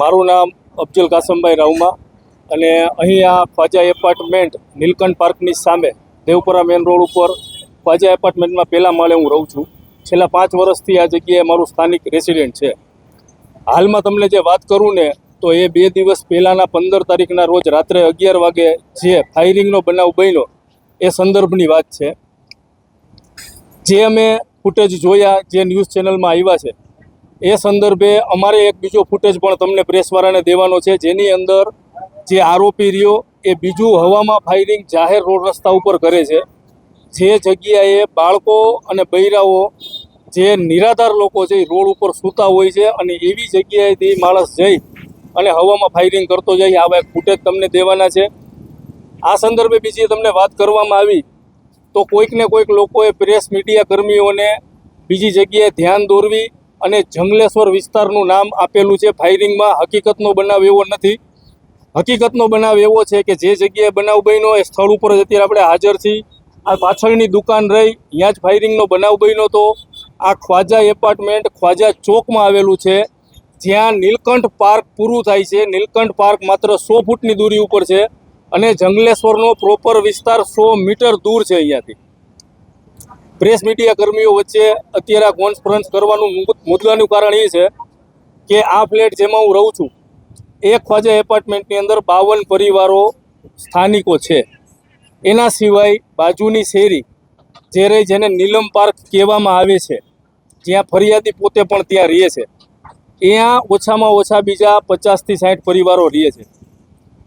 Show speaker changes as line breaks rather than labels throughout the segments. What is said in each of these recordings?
મારું નામ અબ્દુલ કાસમભાઈ રાઉમા અને અહીં આ ખ્વાજા એપાર્ટમેન્ટ નીલકંઠ પાર્કની સામે દેવપુરા મેન રોડ ઉપર ખ્વાજા એપાર્ટમેન્ટમાં પહેલાં માળે હું રહું છું. છેલ્લા પાંચ વર્ષથી આ જગ્યાએ મારું સ્થાનિક રેસિડેન્ટ છે. હાલમાં તમને જે વાત કરું ને, તો એ બે દિવસ પહેલાંના પંદર તારીખના રોજ રાત્રે અગિયાર વાગે જે ફાયરિંગનો બનાવ બન્યો, એ સંદર્ભની વાત છે. જે અમે ફૂટેજ જોયા, જે ન્યૂઝ ચેનલમાં આવ્યા છે એ સંદર્ભે અમારે એક બીજો ફૂટેજ પણ તમને પ્રેસવાળાને દેવાનો છે, જેની અંદર જે આરોપી રહ્યો એ બીજું હવામાં ફાયરિંગ જાહેર રોડ રસ્તા ઉપર કરે છે. જે જગ્યાએ બાળકો અને બૈરાઓ જે નિરાધાર લોકો છે એ રોડ ઉપર સૂતા હોય છે અને એવી જગ્યાએથી માણસ જઈ અને હવામાં ફાયરિંગ કરતો જાય, આવા એક ફૂટેજ તમને દેવાના છે. આ સંદર્ભે બીજી તમને વાત કરવામાં આવી તો કોઈક ને કોઈક લોકોએ પ્રેસ મીડિયા કર્મીઓને બીજી જગ્યાએ ધ્યાન દોરવી અને જંગલેશ્વર વિસ્તારનું નામ આપેલું છે. ફાયરિંગમાં હકીકતનો બનાવ એવો નથી. હકીકતનો બનાવ એવો છે કે જે જગ્યાએ બનાવ બન્યો એ સ્થળ ઉપર જ અત્યારે આપણે હાજર છીએ. આ પાછળની દુકાન રહી, ત્યાં જ ફાયરિંગનો બનાવ બન્યો તો આ ખ્વાજા એપાર્ટમેન્ટ ખ્વાજા ચોકમાં આવેલું છે. જ્યાં નીલકંઠ પાર્ક પૂરું થાય છે. નીલકંઠ પાર્ક માત્ર સો ફૂટની દૂરી ઉપર છે અને જંગલેશ્વરનો પ્રોપર વિસ્તાર સો મીટર દૂર છે અહીંયાથી. પ્રેસ મીડિયા કર્મીઓ વચ્ચે અત્યારે કોન્ફરન્સ કરવાનું મુદ્દાનું કારણ એ છે કે આ ફ્લેટ જેમાં હું રહું છું એક ખ્વાજા એપાર્ટમેન્ટની અંદર બાવન પરિવારો સ્થાનિકો છે. એના સિવાય બાજુની શેરી, જે રહી જેને નીલમ પાર્ક કહેવામાં આવે છે, જ્યાં ફરિયાદી પોતે પણ ત્યાં રહે છે. ત્યાં ઓછામાં ઓછા બીજા પચાસથી સાઠ પરિવારો રહે છે.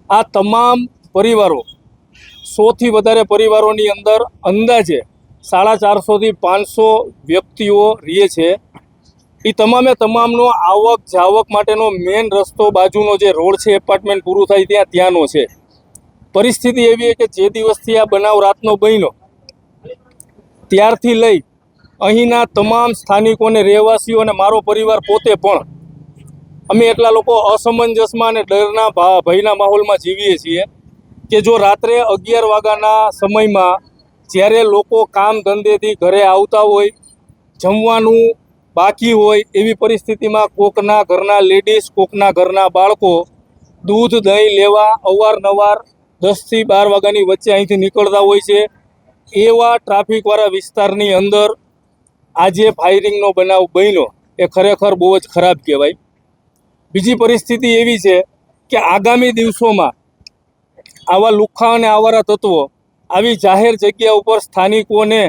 આ તમામ પરિવારો, સોથી વધારે પરિવારોની અંદર અંદાજે સાડા ચારસોથી પાંચસો વ્યક્તિઓ રહે છે. એ તમામે તમામનો આવક જાવક માટેનો મેઇન રસ્તો બાજુનો જે રોડ છે, એપાર્ટમેન્ટ પૂરું થાય ત્યાં, ત્યાંનો છે. પરિસ્થિતિ એવી છે કે જે દિવસથી આ બનાવ રાતનો બન્યો, ત્યારથી લઈ અહીંના તમામ સ્થાનિકોને રહેવાસીઓ અને મારો પરિવાર પોતે પણ અમે એટલા લોકો અસમંજસમાં અને ડરના ભયના માહોલમાં જીવીએ છીએ કે જો રાત્રે અગિયાર વાગ્યાના સમયમાં જ્યારે લોકો કામ ધંધેથી ઘરે આવતા હોય, જમવાનું બાકી હોય એવી પરિસ્થિતિમાં કોકના ઘરના લેડીઝ કોકના ઘરના બાળકો દૂધ, દહીં લેવા અવારનવાર દસથી બાર વાગ્યાની વચ્ચે અહીંથી નીકળતા હોય છે. એવા ટ્રાફિકવાળા વિસ્તારની અંદર આજે ફાયરિંગનો બનાવ બન્યો. એ ખરેખર બહુ જ ખરાબ કહેવાય. બીજી પરિસ્થિતિ એવી છે કે આગામી દિવસોમાં આવા લુખ્ખા અને આવારા તત્વો આવી જાહેર જગ્યા ઉપર સ્થાનિકોને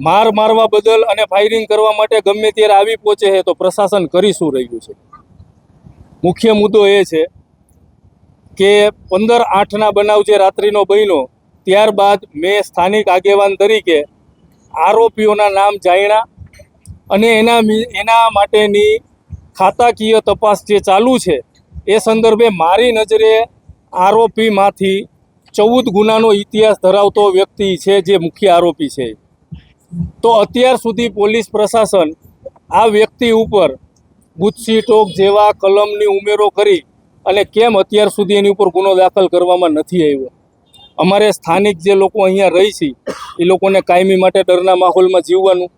માર મારવા બદલ અને ફાયરિંગ કરવા માટે ગમે ત્યારે આવી પહોંચે છે, તો પ્રશાસન કરી શું રહ્યું છે? મુખ્ય મુદ્દો એ છે કે પંદર આઠના બનાવ જે રાત્રિનો બન્યો, ત્યારબાદ મેં સ્થાનિક આગેવાન તરીકે આરોપીઓના નામ જાણ્યા અને એના એના માટેની ખાતાકીય તપાસ જે ચાલુ છે, એ સંદર્ભે મારી નજરે આરોપીમાંથી ચૌદ ગુનાનો ઇતિહાસ ધરાવતો વ્યક્તિ છે જે મુખ્ય આરોપી છે. તો અત્યાર સુધી પોલીસ પ્રશાસન આ વ્યક્તિ ઉપર ગુજસી ટોક જેવા કલમની ઉમેરો કરી અને કેમ અત્યાર સુધી એની ઉપર ગુનો દાખલ કરવામાં નથી આવ્યો. અમારે સ્થાનિક જે લોકો અહીંયા રહી છે, એ લોકોને કાયમી માટે ડરના માહોલમાં જીવવાનું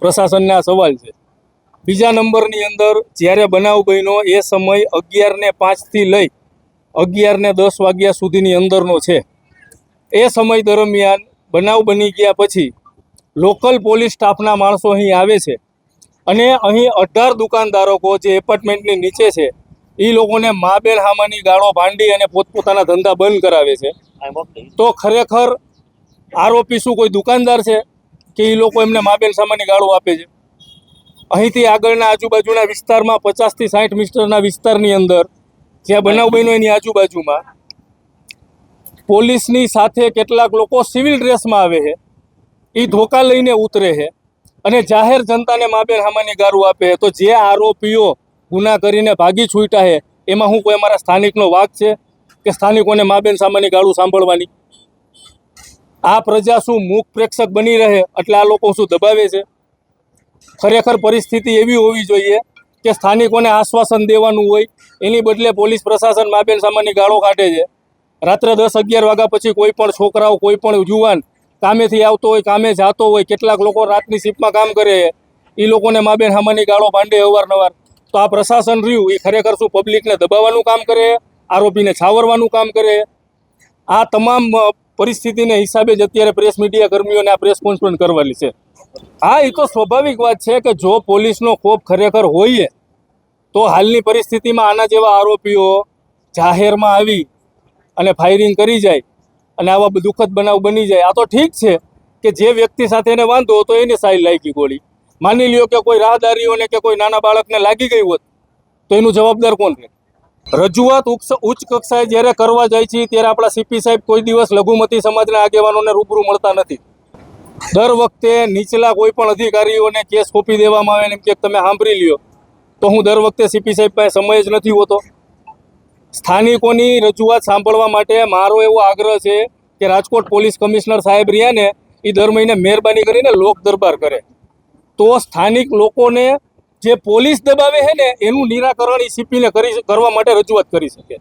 પ્રશાસનને આ સવાલ છે. બીજા નંબરની અંદર જ્યારે બનાવ બન્યો એ સમય અગિયારને પાંચથી લઈ અગિયાર ને દસ વાગ્યા સુધીની અંદરનો છે. એ સમય દરમિયાન બનાવ બની ગયા પછી લોકલ પોલીસ સ્ટાફના માણસો અહીં આવે છે અને અહીં અઢાર દુકાનધારકો જે એપાર્ટમેન્ટની નીચે છે, એ લોકોને મા બેન હામાની ગાળો ભાંડી અને પોતપોતાના ધંધા બંધ કરાવે છે. તો ખરેખર આરોપી શું કોઈ દુકાનદાર છે કે એ લોકો એમને મા બેન સામાની ગાળો આપે છે? અહીંથી આગળના આજુબાજુના વિસ્તારમાં પચાસથી સાઠ મીટરના વિસ્તારની અંદર જ્યાં બનાવ બન્યો એની આજુબાજુમાં. પોલીસની સાથે કેટલાક લોકો સિવિલ ડ્રેસમાં આવે છે. એ ધોકા લઈને ઉતરે છે. અને જાહેર જનતાને માબેન હામાની ગારું આપે તો જે આરોપીઓ ગુના કરીને ભાગી છૂટ્યા છે, એમાં હું કોઈ અમારા સ્થાનિકનો વાક છે કે સ્થાનિકોને માબેન સામાની ગાળું સાંભળવાની? આ પ્રજા શું મૂક પ્રેક્ષક બની રહે? એટલે આ લોકો શું દબાવે છે? ખરેખર પરિસ્થિતિ એવી હોવી જોઈએ કે સ્થાનિકોને આશ્વાસન દેવાનું હોય, એની બદલે પોલીસ પ્રશાસન માબેન સામાની ગાળો કાઢે છે. રાત્રે દસ અગિયાર વાગ્યા પછી કોઈ પણ છોકરાઓ, કોઈ પણ યુવાન કામેથી આવતો હોય, કામે જતો હોય, કેટલાક લોકો રાતની શિફ્ટમાં કામ કરે એ લોકોને માબેન સામાની ગાળો ભાંડે અવારનવાર. તો આ પ્રશાસન રહ્યું એ ખરેખર શું પબ્લિકને દબાવવાનું કામ કરે આરોપીને છાવરવાનું કામ કરે આ તમામ પરિસ્થિતિને હિસાબે જ અત્યારે પ્રેસ મીડિયા કર્મીઓને આ પ્રેસ કોન્ફરન્સ કરવાની છે. હા એ તો સ્વાભાવિક વાત છે કે જો પોલીસનો ખોફ ખરેખર હોય તો હાલની પરિસ્થિતિમાં આના જેવા આરોપીઓ જાહેરમાં આવી અને ફાયરિંગ કરી જાય અને આવા દુઃખદ બનાવ બની જાય. આ તો ઠીક છે કે જે વ્યક્તિ સાથે એને વાંધો હતો એને સાઈ લાગી ગોળી. માની લ્યો કે કોઈ રાહદારીઓને કે કોઈ નાના બાળકને લાગી ગઈ હોત, તો એનું જવાબદાર કોણ છે? રજૂઆત ઉચ્ચ- કક્ષાએ જ્યારે કરવા જાય છે, ત્યારે આપણા સીપી સાહેબ કોઈ દિવસ લઘુમતી સમાજના આગેવાનોને રૂબરૂ મળતા નથી. દર વખતે નીચલા કોઈ પણ અધિકારીઓને કેસ સોંપી દેવામાં આવે એમ કે તમે સાંભળી લ્યો. તો હું દર વખતે સીપી સાહેબ પાસે સમય જ નથી હોતો. સ્થાનિકોની રજૂઆત સાંભળવા માટે મારો એવો આગ્રહ છે કે રાજકોટ પોલીસ કમિશનર સાહેબ રહ્યા ને એ દર મહિને મહેરબાની કરીને લોક દરબાર કરે. તો સ્થાનિક લોકોને જે પોલીસ દબાવે છે ને, એનું નિરાકરણ એ સીપીને કરી કરવા માટે રજૂઆત કરી શકે.